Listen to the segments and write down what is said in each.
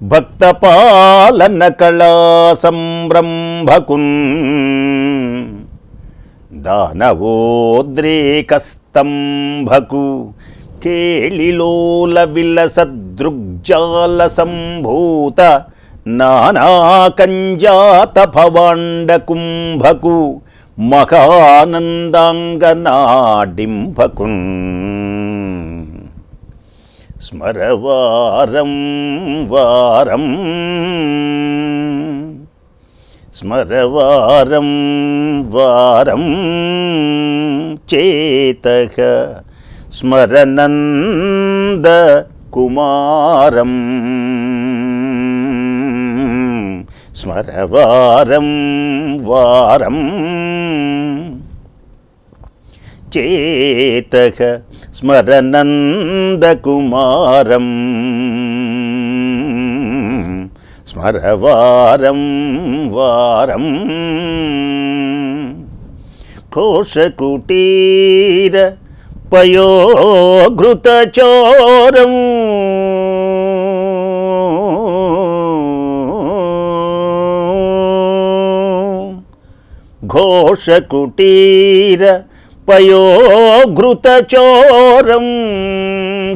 భక్తపాలన కళా సంరంభకున్ దానవోద్రేకస్తంభకు కేళిలోల విలసదృగ్జాల సంభూత నానాకంజాత భవాండ కుంభకు మహానందాంగనాడింభకున్ స్మరవారం వారం. స్మరవారం వారం చేత స్మరనంద కుమారం. స్మరవారం వారం చేత స్మరనందకుమారం స్మరవారం వారం. కోశకుటీర పయోఘృతచోరం. ఘోషకుటీర పయోఘృతచోరం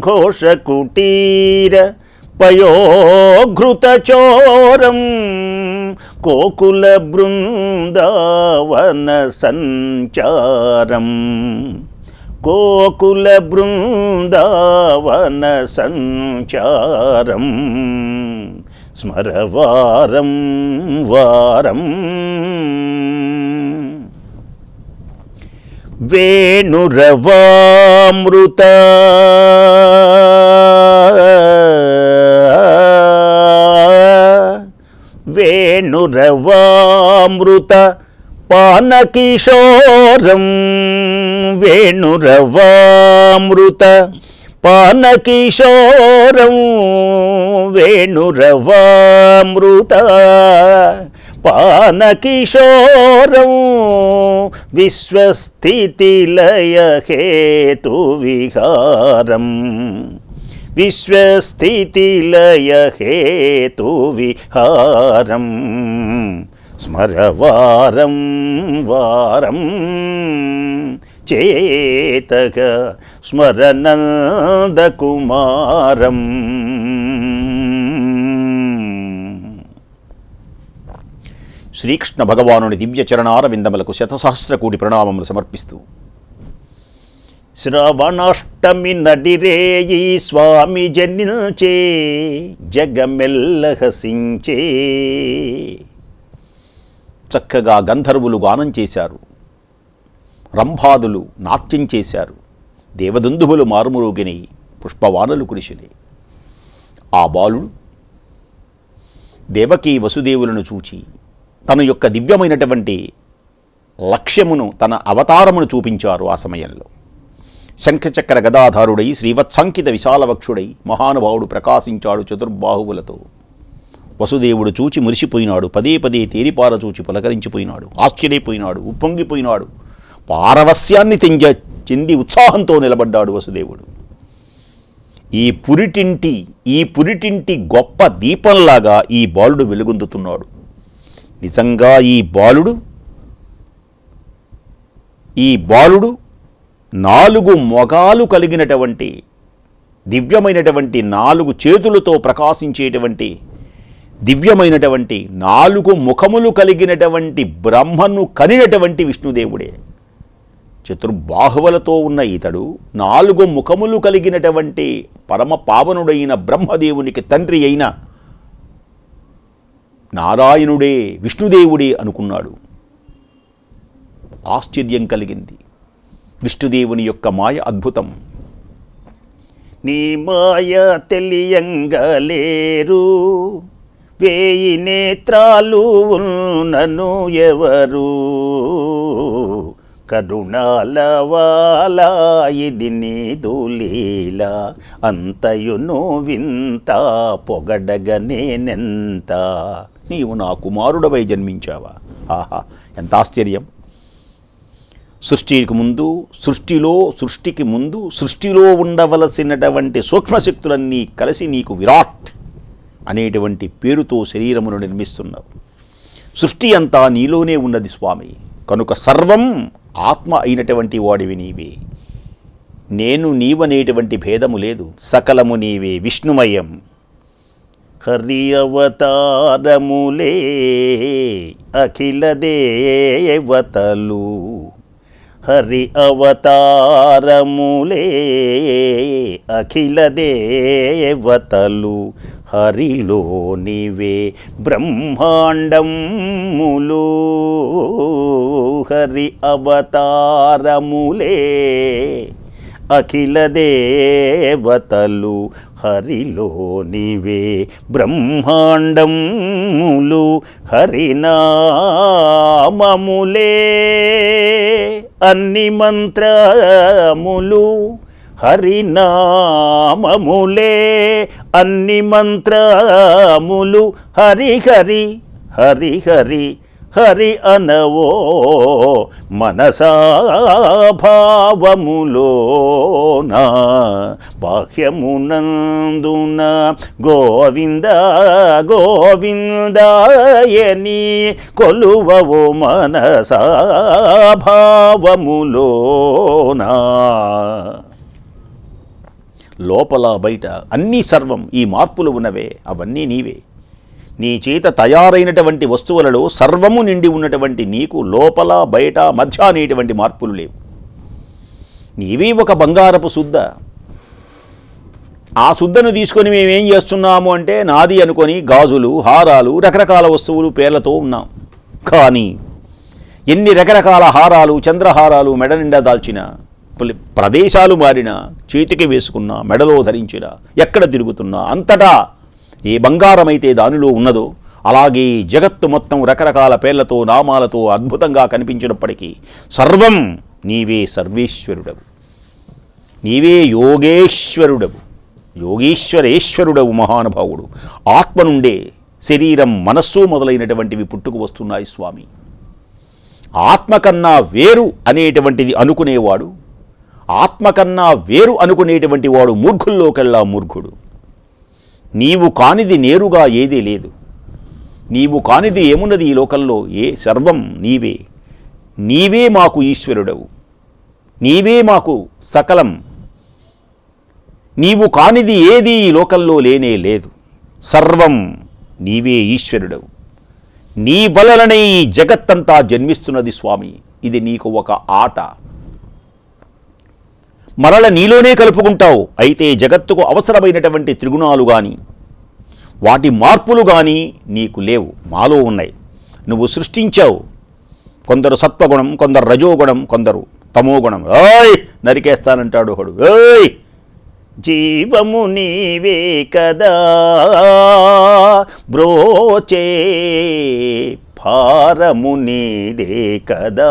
ఘోషకుటీర పయోఘృతచోరం కోకుల బృందావన సంచారం కోకుల బృందావన సంచారం స్మరవారం వారం వేణురవామృత. వేణురవామృత పానకిశోరం వేణురవామృత పానకిశోరం వేణురవామృత. పానకిశోరం విశ్వస్థితిలయహేతువిహారం. విశ్వస్థితిలయహేతువిహారం. స్మరవారం వారం. చేతక స్మరనందకుమారం శ్రీకృష్ణ భగవానుని దివ్య చరణార శతసహస్ర కోటి ప్రణామములు సమర్పిస్తూ శ్రవణాష్టమి నడిరేయి స్వామి జనిల్చే జగమెల్ల హసించే చక్కగా గంధర్వులు గానం చేశారు. రంభాదులు నాట్యం చేశారు. దేవదుందువులు మారుమురుగిని పుష్పవానలు కురిసినాయి ఆ బాలుడు దేవకీ వసుదేవులను చూచి తన యొక్క దివ్యమైనటువంటి లక్ష్యమును తన అవతారమును చూపించారు ఆ సమయంలో. శంఖచక్ర గదాధారుడై శ్రీవత్సంకిత విశాలవక్షుడై మహానుభావుడు ప్రకాశించాడు చతుర్బాహువులతో. వసుదేవుడు చూచి మురిసిపోయినాడు పదే పదే తేరిపార చూచి పులకరించిపోయినాడు ఆశ్చర్యపోయినాడు ఉప్పొంగిపోయినాడు. పారవస్యాన్ని తెంజ చెంది ఉత్సాహంతో నిలబడ్డాడు వసుదేవుడు. ఈ పురిటింటి ఈ పురిటింటి గొప్ప దీపంలాగా ఈ బాలుడు వెలుగొందుతున్నాడు. నిజంగా ఈ బాలుడు ఈ బాలుడు నాలుగు మొగాలు కలిగినటువంటి దివ్యమైనటువంటి నాలుగు చేతులతో ప్రకాశించేటువంటి దివ్యమైనటువంటి నాలుగు ముఖములు కలిగినటువంటి బ్రహ్మను కనినటువంటి విష్ణుదేవుడే. చతుర్బాహువులతో ఉన్న ఇతడు నాలుగు ముఖములు కలిగినటువంటి పరమ పావనుడైన బ్రహ్మదేవునికి తండ్రి అయిన నారాయణుడే విష్ణుదేవుడే అనుకున్నాడు. ఆశ్చర్యం కలిగింది. విష్ణుదేవుని యొక్క మాయ అద్భుతం. నీ మాయ తెలియంగలేరు వేయి నేత్రాలు ఉన్నను ఎవరు? కరుణాలవాలా ఇది నీదు లీల అంతయును వింత పొగడగనేనెంత నీవు నా కుమారుడవై జన్మించావా? ఆహా ఎంత ఆశ్చర్యం. సృష్టికి ముందు సృష్టిలో సృష్టికి ముందు సృష్టిలో ఉండవలసినటువంటి సూక్ష్మశక్తులన్నీ కలిసి నీకు విరాట్ అనేటువంటి పేరుతో శరీరమును నిర్మిస్తున్నావు. సృష్టి అంతా నీలోనే ఉన్నది స్వామి. కనుక సర్వం ఆత్మ అయినటువంటి వాడివి నీవే. నేను నీవనేటువంటి భేదము లేదు. సకలము నీవే విష్ణుమయం. హరి అవతారములే అఖిల దేవతలు. హరి అవతారములే అఖిల దేవతలు. హరిలో నీవే బ్రహ్మాండములు. హరి అవతారములే. అఖిల దేవతలు హరిలో నీవే బ్రహ్మాండములు. హరినామములే అన్ని మంత్రములు హరినామములే అన్ని మంత్రములు హరి హరి హరి హరి హరి అనవో మనసాభావములోన బాహ్యమునందున గోవింద గోవిందాయని కొలువవో మనసాభావములోనా లోపల బయట అన్నీ సర్వం ఈ మార్పులు ఉన్నవే అవన్నీ నీవే. నీ చేత తయారైనటువంటి వస్తువులలో సర్వము నిండి ఉన్నటువంటి నీకు లోపల బయట మధ్య అనేటువంటి మార్పులు లేవు. నీవే ఒక బంగారపు శుద్ధ. ఆ శుద్ధను తీసుకొని మేమేం చేస్తున్నాము అంటే నాది అనుకొని గాజులు హారాలు రకరకాల వస్తువులు పేర్లతో ఉన్నాం. కానీ ఎన్ని రకరకాల హారాలు చంద్రహారాలు మెడ నిండా దాల్చిన ప్రదేశాలు మారిన చేతికి వేసుకున్నా మెడలో ధరించిన ఎక్కడ తిరుగుతున్నా అంతటా ఏ బంగారమైతే దానిలో ఉన్నదో అలాగే జగత్తు మొత్తం రకరకాల పేర్లతో నామాలతో అద్భుతంగా కనిపించినప్పటికీ సర్వం నీవే సర్వేశ్వరుడవు. నీవే యోగేశ్వరుడవు. యోగేశ్వరేశ్వరుడవు మహానుభావుడు. ఆత్మ నుండే శరీరం మనస్సు మొదలైనటువంటివి పుట్టుకు వస్తున్నాయి స్వామి. ఆత్మ కన్నా వేరు అనేటువంటిది అనుకునేవాడు ఆత్మకన్నా వేరు అనుకునేటువంటి వాడు మూర్ఖుల్లోకెల్లా మూర్ఖుడు. నీవు కానిది నేరుగా ఏదీ లేదు. నీవు కానిది ఏమున్నది ఈ లోకంలో? ఏ సర్వం నీవే. నీవే మాకు ఈశ్వరుడవు. నీవే మాకు సకలం. నీవు కానిది ఏది ఈ లోకంలో లేనే లేదు. సర్వం నీవే ఈశ్వరుడవు. నీ వలననే ఈ జగత్తంతా జన్మిస్తున్నది స్వామి. ఇది నీకు ఒక ఆట. మరల నీలోనే కలుపుకుంటావు. అయితే జగత్తుకు అవసరమైనటువంటి త్రిగుణాలు కానీ వాటి మార్పులు కానీ నీకు లేవు. మాలో ఉన్నాయి. నువ్వు సృష్టించావు. కొందరు సత్వగుణం కొందరు రజోగుణం కొందరు తమోగుణం. ఓయ్ నరికేస్తానంటాడు ఒకడు ఓయ్ జీవము నీవే కదా. బ్రోచే భారము నీదే కదా.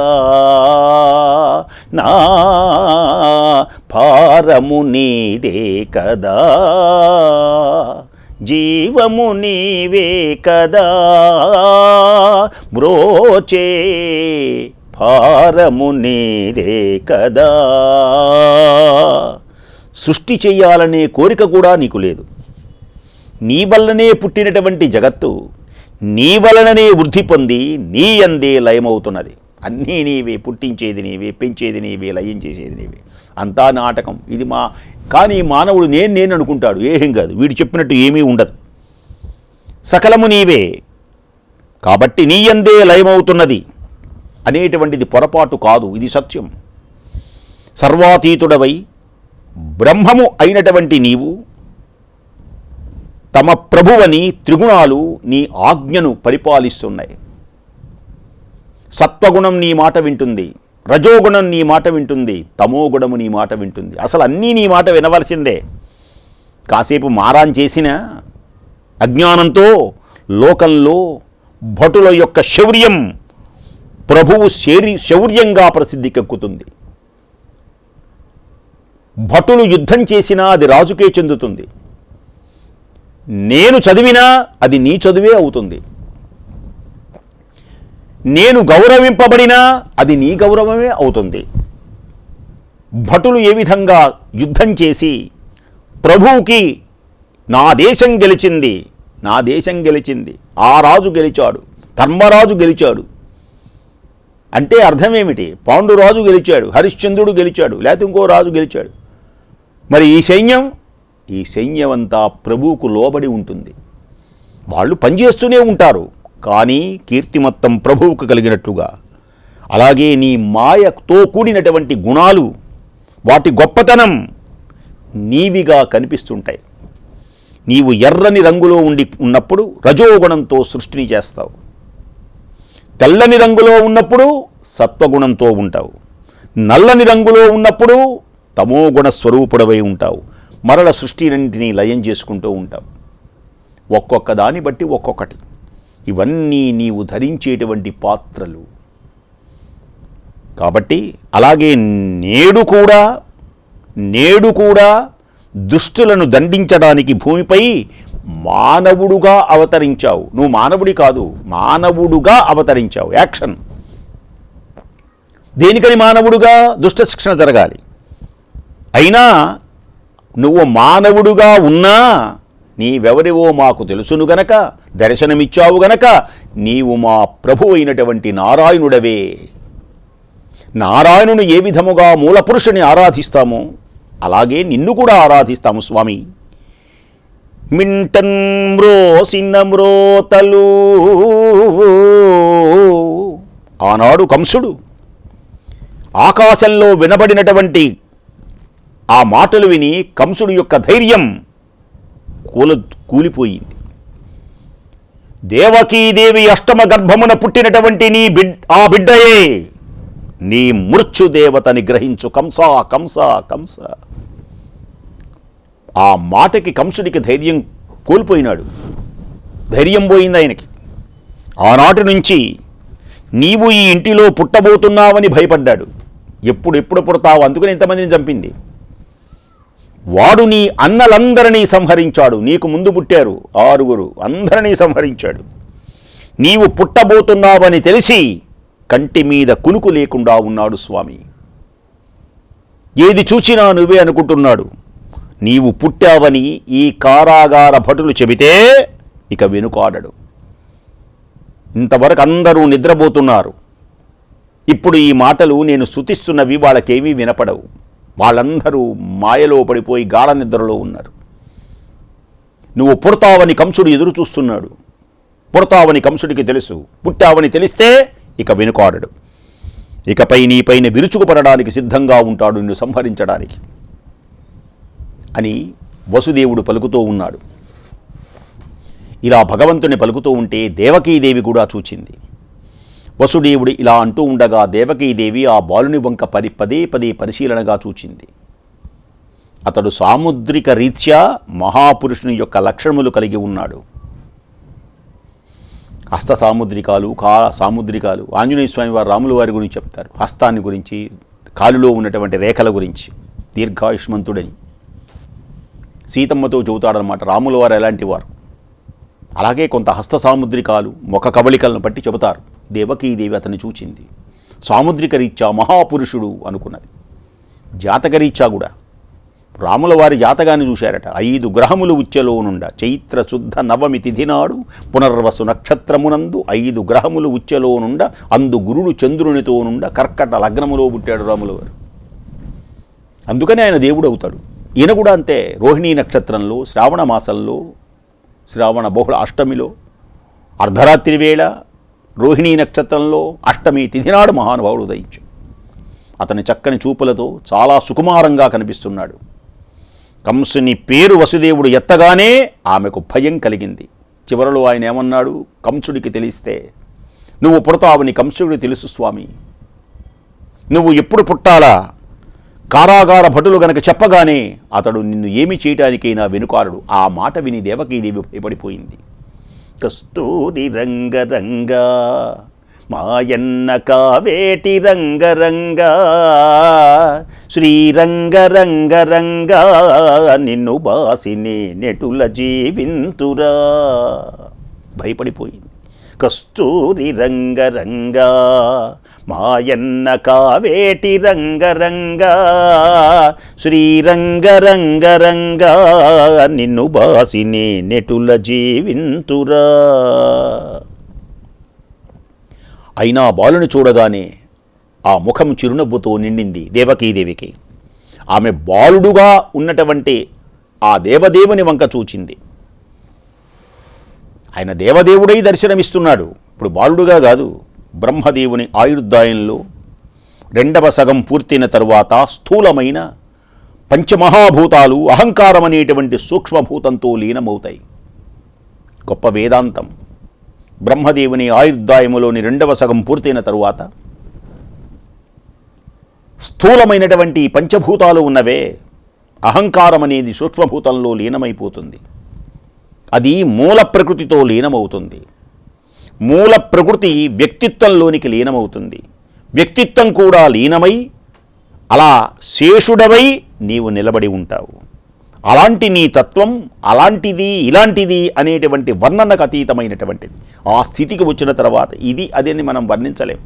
నా భారము నీదే కదా. జీవము నీవే కదా. బ్రోచే భారము నీదే కదా. సృష్టి చెయ్యాలనే కోరిక కూడా నీకు లేదు. నీ వల్లనే పుట్టినటువంటి జగత్తు నీ వలననే వృద్ధి పొంది నీ అందే లయమవుతున్నది. అన్నీ నీవే పుట్టించేది నీవే పెంచేది నీవే లయం చేసేది నీవే. అంతా నాటకం. ఇది మా కానీ మానవుడు నేను నేను అనుకుంటాడు. ఏం కాదు. వీడు చెప్పినట్టు ఏమీ ఉండదు. సకలము నీవే. కాబట్టి నీ అందే లయమవుతున్నది అనేటువంటిది పొరపాటు కాదు. ఇది సత్యం. సర్వాతీతుడవై బ్రహ్మము అయినటువంటి నీవు తమ ప్రభువని త్రిగుణాలు నీ ఆజ్ఞను పరిపాలిస్తున్నాయి. సత్వగుణం నీ మాట వింటుంది రజోగుణం నీ మాట వింటుంది తమోగుణము నీ మాట వింటుంది. అసలు అన్నీ నీ మాట వినవలసిందే. కాసేపు మారాన్ చేసిన అజ్ఞానంతో లోకంలో భటుల యొక్క శౌర్యం ప్రభువు శౌరి శౌర్యంగా ప్రసిద్ధికెక్కుతుంది. భటులు యుద్ధం చేసినా అది రాజుకే చెందుతుంది. నేను చదివినా అది నీ చదువే అవుతుంది. నేను గౌరవింపబడినా అది నీ గౌరవమే అవుతుంది. భటులు ఏ విధంగా యుద్ధం చేసి ప్రభువుకి నా దేశం గెలిచింది నా దేశం గెలిచింది ఆ రాజు గెలిచాడు ధర్మరాజు గెలిచాడు. అంటే అర్థమేమిటి? పాండురాజు గెలిచాడు హరిశ్చంద్రుడు గెలిచాడు లేకపోతే ఇంకో రాజు గెలిచాడు. మరి ఈ సైన్యం ఈ సైన్యమంతా ప్రభువుకు లోబడి ఉంటుంది. వాళ్ళు పనిచేస్తూనే ఉంటారు కానీ కీర్తి మొత్తం ప్రభువుకు కలిగినట్లుగా. అలాగే నీ మాయతో కూడినటువంటి గుణాలు వాటి గొప్పతనం నీవిగా కనిపిస్తుంటాయి. నీవు ఎర్రని రంగులో ఉండి ఉన్నప్పుడు రజోగుణంతో సృష్టిని చేస్తావు. తెల్లని రంగులో ఉన్నప్పుడు సత్వగుణంతో ఉంటావు. నల్లని రంగులో ఉన్నప్పుడు తమోగుణ స్వరూపుడవై ఉంటావు. మరల సృష్టినంటిని లయం చేసుకుంటూ ఉంటాం ఒక్కొక్క దాన్ని బట్టి ఒక్కొక్కటి. ఇవన్నీ నీవు ధరించేటువంటి పాత్రలు. కాబట్టి అలాగే నేడు కూడా నేడు కూడా దుష్టులను దండించడానికి భూమిపై మానవుడుగా అవతరించావు. నువ్వు మానవుడి కాదు మానవుడుగా అవతరించావు. యాక్షన్. దేనికని మానవుడుగా? దుష్ట శిక్షణ జరగాలి. అయినా నువ్వు మానవుడుగా ఉన్నా నీవెవరివో మాకు తెలుసును గనక దర్శనమిచ్చావు గనక నీవు మా ప్రభు అయినటువంటి నారాయణుడవే. నారాయణుని ఏ విధముగా మూలపురుషుని ఆరాధిస్తామో అలాగే నిన్ను కూడా ఆరాధిస్తాము స్వామి. మింటన్ మ్రోసిన మ్రోతలు. ఆనాడు కంసుడు ఆకాశంలో వినబడినటువంటి ఆ మాటలు విని కంసుడు యొక్క ధైర్యం కూల కూలిపోయింది. దేవకీదేవి అష్టమ గర్భమున పుట్టినటువంటి నీ బిడ్ ఆ బిడ్డయే నీ మృత్యుదేవతని గ్రహించు కంస కంస కంస. ఆ మాటకి కంసుడికి ధైర్యం కోల్పోయినాడు. ధైర్యం పోయింది ఆయనకి. ఆనాటి నుంచి నీవు ఈ ఇంటిలో పుట్టబోతున్నావని భయపడ్డాడు. ఎప్పుడు ఎప్పుడు పుడతావు? అందుకని ఇంతమందిని చంపింది. వాడు నీ అన్నలందరినీ సంహరించాడు. నీకు ముందు పుట్టారు ఆరుగురు. అందరినీ సంహరించాడు. నీవు పుట్టబోతున్నావని తెలిసి కంటి మీద కునుకు లేకుండా ఉన్నాడు స్వామి. ఏది చూచినా నువ్వే అనుకుంటున్నాడు. నీవు పుట్టావని ఈ కారాగార భటులు చెబితే ఇక వెనుకాడడు. ఇంతవరకు అందరూ నిద్రపోతున్నారు. ఇప్పుడు ఈ మాటలు నేను శృతిస్తున్నవి వాళ్ళకేమీ వినపడవు. వాళ్ళందరూ మాయలో పడిపోయి గాఢ నిద్రలో ఉన్నారు. నువ్వు పుడతావని కంసుడు ఎదురు చూస్తున్నాడు. పుడతావని కంసుడికి తెలుసు. పుట్టావని తెలిస్తే ఇక వెనుకాడడు. ఇకపై నీపైన విరుచుకుపడడానికి సిద్ధంగా ఉంటాడు నిన్ను సంహరించడానికి అని వసుదేవుడు పలుకుతూ ఉన్నాడు. ఇలా భగవంతుని పలుకుతూ ఉంటే దేవకీదేవి కూడా చూచింది. వసుదేవుడు ఇలా అంటూ ఉండగా దేవకీదేవి ఆ బాలుని వంక పరి పదే పదే పరిశీలనగా చూచింది. అతడు సాముద్రిక రీత్యా మహాపురుషుని యొక్క లక్షణములు కలిగి ఉన్నాడు. హస్త సాముద్రికాలు కా సాముద్రికాలు ఆంజనేయ స్వామి వారు రాముల వారి గురించి చెప్తారు. హస్తాన్ని గురించి కాలులో ఉన్నటువంటి రేఖల గురించి దీర్ఘాయుష్మంతుడని. సీతమ్మతో చెబుతాడనమాట రాముల వారు ఎలాంటి వారు? అలాగే కొంత హస్త సాముద్రికాలు ముఖ కవళికలను బట్టి చెబుతారు. దేవకీదేవి అతన్ని చూచింది. సాముద్రిక రీత్యా మహాపురుషుడు అనుకున్నది. జాతకరీత్యా కూడా. రాముల వారి జాతకాన్ని చూశారట. ఐదు గ్రహములు ఉచ్చెలోనుండ చైత్ర శుద్ధ నవమి తిథి నాడు పునర్వసు నక్షత్రమునందు ఐదు గ్రహములు ఉచ్చెలో నుండ. అందు గురుడు చంద్రునితో నుండ కర్కట లగ్నములో పుట్టాడు రాముల వారు. అందుకనే ఆయన దేవుడు అవుతాడు. ఈయన కూడా అంతే. రోహిణీ నక్షత్రంలో శ్రావణ మాసంలో శ్రావణ బహుళ అష్టమిలో అర్ధరాత్రి వేళ రోహిణీ నక్షత్రంలో అష్టమి తిథి నాడు మహానుభావుడు ఉదయించు అతని చక్కని చూపులతో చాలా సుకుమారంగా కనిపిస్తున్నాడు. కంసుని పేరు వసుదేవుడు ఎత్తగానే ఆమెకు భయం కలిగింది. చివరలో ఆయన ఏమన్నాడు? కంసుడికి తెలిస్తే నువ్వు పుడతావని కంసుడికి తెలుసు స్వామి. నువ్వు ఎప్పుడు పుట్టాలా? కారాగార భటులు గనక చెప్పగానే అతడు నిన్ను ఏమి చేయటానికైనా వెనుకారుడు ఆ మాట విని దేవకీదేవి భయపడిపోయింది. కస్తూరి రంగరంగా మాయన్న కావేటి రంగరంగా శ్రీరంగరంగరంగా నిన్ను బాసిని నెటుల జీవింతురా. భయపడిపోయింది. కస్తూరి రంగరంగా మాయన్న కావేటి రంగరంగా శ్రీరంగరంగరంగా నిన్ను బాసిని నెటుల జీవింతురా. అయినా బాలుని చూడగానే ఆ ముఖం చిరునవ్వుతో నిండింది దేవకీదేవికి. ఆమె బాలుడుగా ఉన్నటువంటి ఆ దేవదేవుని వంక చూచింది. ఆయన దేవదేవుడై దర్శనమిస్తున్నాడు. ఇప్పుడు బాలుడుగా కాదు బ్రహ్మదేవుని ఆయుర్దాయంలో రెండవ సగం పూర్తయిన తరువాత స్థూలమైన పంచమహాభూతాలు అహంకారం అనేటువంటి సూక్ష్మభూతంతో లీనమవుతాయి. గొప్ప వేదాంతం. బ్రహ్మదేవుని ఆయుర్దాయములోని రెండవ సగం పూర్తయిన తరువాత స్థూలమైనటువంటి పంచభూతాలు ఉన్నవే అహంకారం అనేది సూక్ష్మభూతంలో లీనమైపోతుంది. అది మూల ప్రకృతితో లీనమవుతుంది. మూల ప్రకృతి వ్యక్తిత్వంలోనికి లీనమవుతుంది. వ్యక్తిత్వం కూడా లీనమై అలా శేషుడవై నీవు నిలబడి ఉంటావు. అలాంటి నీ తత్వం అలాంటిది ఇలాంటిది అనేటువంటి వర్ణనకు అతీతమైనటువంటిది. ఆ స్థితికి వచ్చిన తర్వాత ఇది అదని మనం వర్ణించలేం.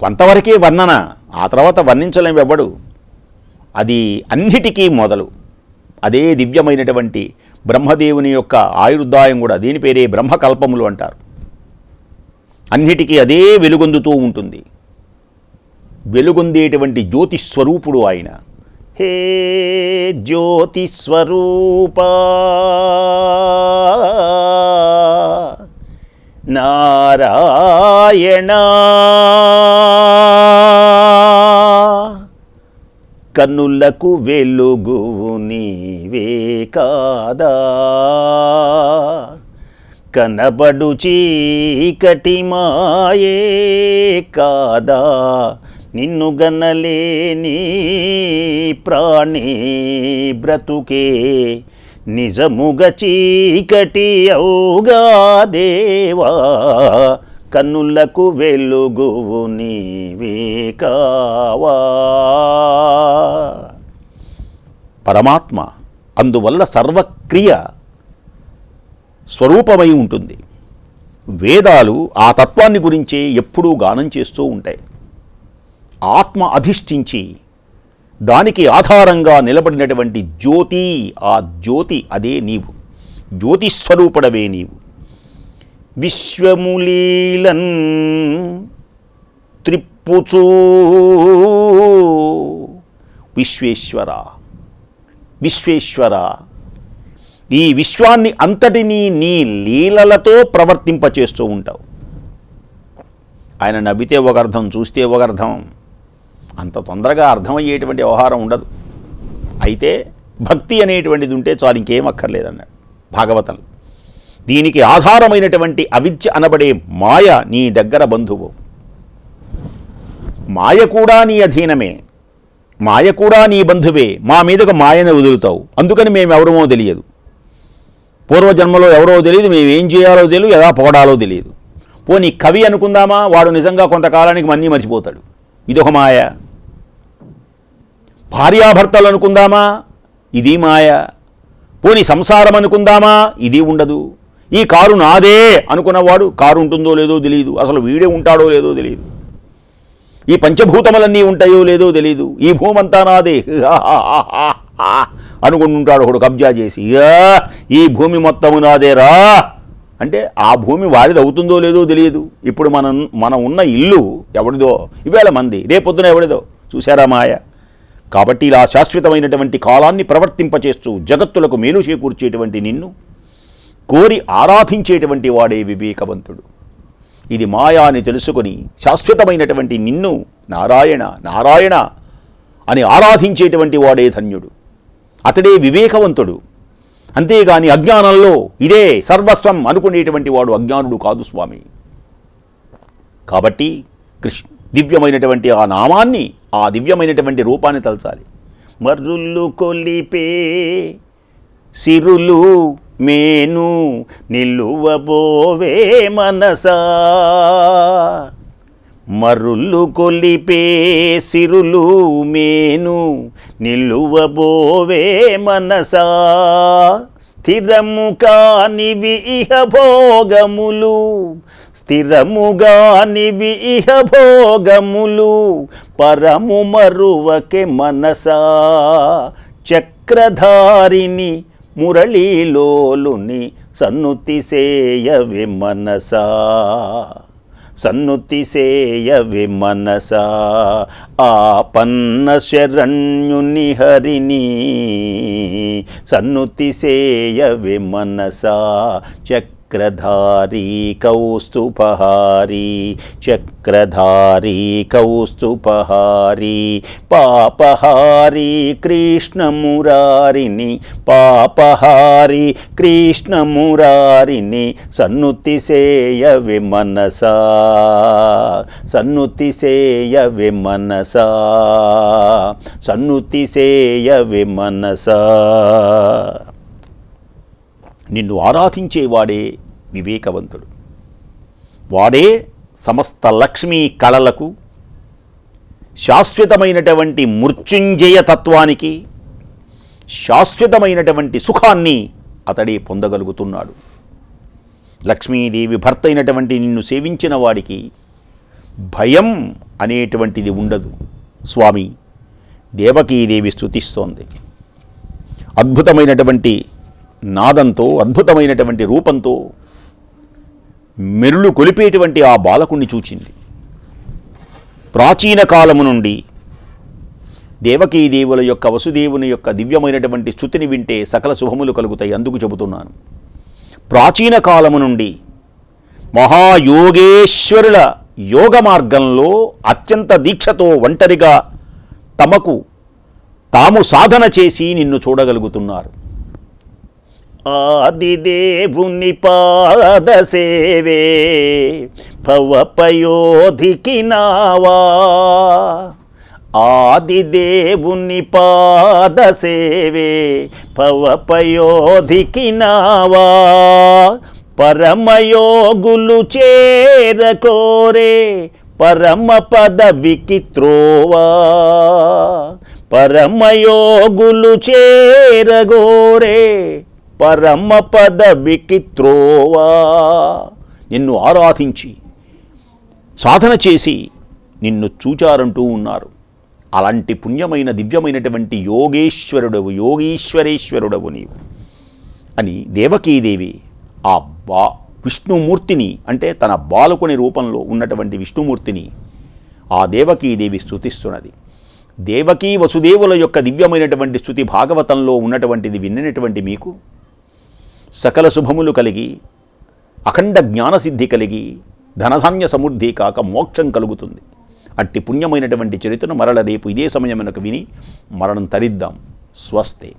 కొంతవరకే వర్ణన ఆ తర్వాత వర్ణించలేం ఎవ్వడు అది అన్నిటికీ మొదలు. అదే దివ్యమైనటువంటి బ్రహ్మదేవుని యొక్క ఆయుర్దాయం కూడా దీని పేరే బ్రహ్మకల్పములు అంటారు. అన్నిటికీ అదే వెలుగొందుతూ ఉంటుంది. వెలుగొందేటువంటి జ్యోతిస్వరూపుడు ఆయన. హే జ్యోతిస్వరూప! నారాయణ! కన్నులకు వెలుగువు నీవే కాదా? కనబడు చీకటి మాయే కాదా? నిన్ను గనలేని ప్రాణి బ్రతుకే నిజముగ చీకటి అవుగా దేవా? కన్నులకు వెలుగువు నీవే కావా? పరమాత్మ అందువల్ల సర్వక్రియ స్వరూపమై ఉంటుంది. వేదాలు ఆ తత్వాన్ని గురించే ఎప్పుడూ గానం చేస్తూ ఉంటాయి. ఆత్మ అధిష్ఠించి దానికి ఆధారంగా నిలబడినటువంటి జ్యోతి ఆ జ్యోతి అదే నీవు. జ్యోతిస్వరూపుడవే నీవు. విశ్వములీలన్ త్రిప్పుచూ విశ్వేశ్వర. విశ్వేశ్వర. ఈ విశ్వాన్ని అంతటినీ నీ లీలలతో ప్రవర్తింపచేస్తూ ఉంటావు. ఆయన నవ్వితే ఒక అర్థం చూస్తే ఒక అర్థం. అంత తొందరగా అర్థమయ్యేటువంటి వ్యవహారం ఉండదు. అయితే భక్తి అనేటువంటిది ఉంటే చాలు ఇంకేం అక్కర్లేదన్నాడు భాగవతం. దీనికి ఆధారమైనటువంటి అవిద్య అనబడే మాయ నీ దగ్గర బంధువు. మాయ కూడా నీ అధీనమే. మాయ కూడా నీ బంధువే మా మీదకు మాయను వదులుతావు. అందుకని మేము ఎవరమో తెలియదు. పూర్వజన్మలో ఎవరో తెలియదు మేము ఏం చేయాలో తెలియదు ఎలా పోడాలో తెలియదు. పోనీ కవి అనుకుందామా? వాడు నిజంగా కొంతకాలానికి మన్నీ మర్చిపోతాడు. ఇదొక మాయ. భార్యాభర్తలు అనుకుందామా? ఇది మాయ. పోని సంసారం అనుకుందామా? ఇది ఉండదు. ఈ కారు నాదే అనుకున్నవాడు కారు ఉంటుందో లేదో తెలియదు. అసలు వీడే ఉంటాడో లేదో తెలియదు. ఈ పంచభూతములన్నీ ఉంటాయో లేదో తెలియదు ఈ భూమంతా నాదే. అనుకుంటుంటాడు ఒకడు కబ్జా చేసి. ఈ భూమి మొత్తము నాదేరా అంటే ఆ భూమి వారిది అవుతుందో లేదో తెలియదు ఇప్పుడు మనం మనం ఉన్న ఇల్లు ఎవడిదో ఇవేళ మంది రేపొద్దున ఎవడిదో చూసారా మాయ? కాబట్టి ఇలా శాశ్వతమైనటువంటి కాలాన్ని ప్రవర్తింపచేస్తూ జగత్తులకు మేలు చేకూర్చేటువంటి నిన్ను కోరి ఆరాధించేటువంటి వాడే వివేకవంతుడు. ఇది మాయా అని తెలుసుకొని శాశ్వతమైనటువంటి నిన్ను నారాయణ నారాయణ అని ఆరాధించేటువంటి వాడే ధన్యుడు. అతడే వివేకవంతుడు. అంతేగాని అజ్ఞానంలో ఇదే సర్వస్వం అనుకునేటువంటి వాడు అజ్ఞానుడు కాదు స్వామి. కాబట్టి కృష్ణ దివ్యమైనటువంటి ఆ నామాన్ని ఆ దివ్యమైనటువంటి రూపాన్ని తలచాలి. మరుల్లు కొలిపే సిరులు మేను నిలువబోవే మనసా. మరుళ్ళు కొలిపే సిరులు మేను నిలువబోవే మనసా. స్థిరము కానివి ఇహ భోగములు స్థిరముగా నివి ఇహ భోగములు పరము మరువకే మనసా. చక్రధారిని మురళీలోలుని సన్నుతి సేయవి మనసా. సన్నుతి సేయవి మనసా. ఆపన్న శరణ్యుని హరిని సన్నుతి విమనసా చక్ చక్రధారీ కౌస్తుపహారీ చక్రధారీ కౌస్తుపహారీ పాపహారీ కృష్ణమురారిని పాపహారీ కృష్ణమురారిని సన్నుతి సేయవి మనసా సన్నుతి సేయవి మనసా సన్నుతి సేయవి మనసా. నిన్ను ఆరాధించేవాడే వివేకవంతుడు. వాడే సమస్త లక్ష్మీ కళలకు శాశ్వతమైనటువంటి మృత్యుంజయ తత్వానికి శాశ్వతమైనటువంటి సుఖాన్ని అతడే పొందగలుగుతున్నాడు. లక్ష్మీదేవి భర్త అయినటువంటి నిన్ను సేవించిన వాడికి భయం అనేటువంటిది ఉండదు స్వామి. దేవకీదేవి స్థుతిస్తోంది అద్భుతమైనటువంటి నాదంతో అద్భుతమైనటువంటి రూపంతో మెరులు కొలిపేటువంటి ఆ బాలకుణ్ణి చూచింది. ప్రాచీన కాలము నుండి దేవకీదేవుల యొక్క వసుదేవుని యొక్క దివ్యమైనటువంటి స్థుతిని వింటే సకల శుభములు కలుగుతాయి అందుకు చెబుతున్నాను. ప్రాచీన కాలము నుండి మహాయోగేశ్వరుల యోగ మార్గంలో అత్యంత దీక్షతో ఒంటరిగా తమకు తాము సాధన చేసి నిన్ను చూడగలుగుతున్నారు. ఆదిదేవుని పాద సేవే భవపయోధికి నావా. ఆదిదేవుని పాద సేవే భవపయోధికి నావా. పరమయోగులు చేరకోరే పరమ పదవికి త్రోవా. పరమయోగులు చేరగోరే పరమ పదవికి త్రోవా. నిన్ను ఆరాధించి సాధన చేసి నిన్ను చూచారంటూ ఉన్నారు. అలాంటి పుణ్యమైన దివ్యమైనటువంటి యోగేశ్వరుడవు యోగీశ్వరేశ్వరుడవు నీవు. అని దేవకీదేవి ఆ బా విష్ణుమూర్తిని అంటే తన బాలకుని రూపంలో ఉన్నటువంటి విష్ణుమూర్తిని ఆ దేవకీదేవి స్తుతిస్తున్నది. దేవకీ వసుదేవుల యొక్క దివ్యమైనటువంటి స్థుతి భాగవతంలో ఉన్నటువంటిది విన్నటువంటి మీకు సకల శుభములు కలిగి అఖండ జ్ఞానసిద్ధి కలిగి ధనధాన్య సమృద్ధి కాక మోక్షం కలుగుతుంది. అట్టి పుణ్యమైనటువంటి చరిత్రను మరల రేపు ఇదే సమయమునకు విని మరణం తరిద్దాం. స్వస్తే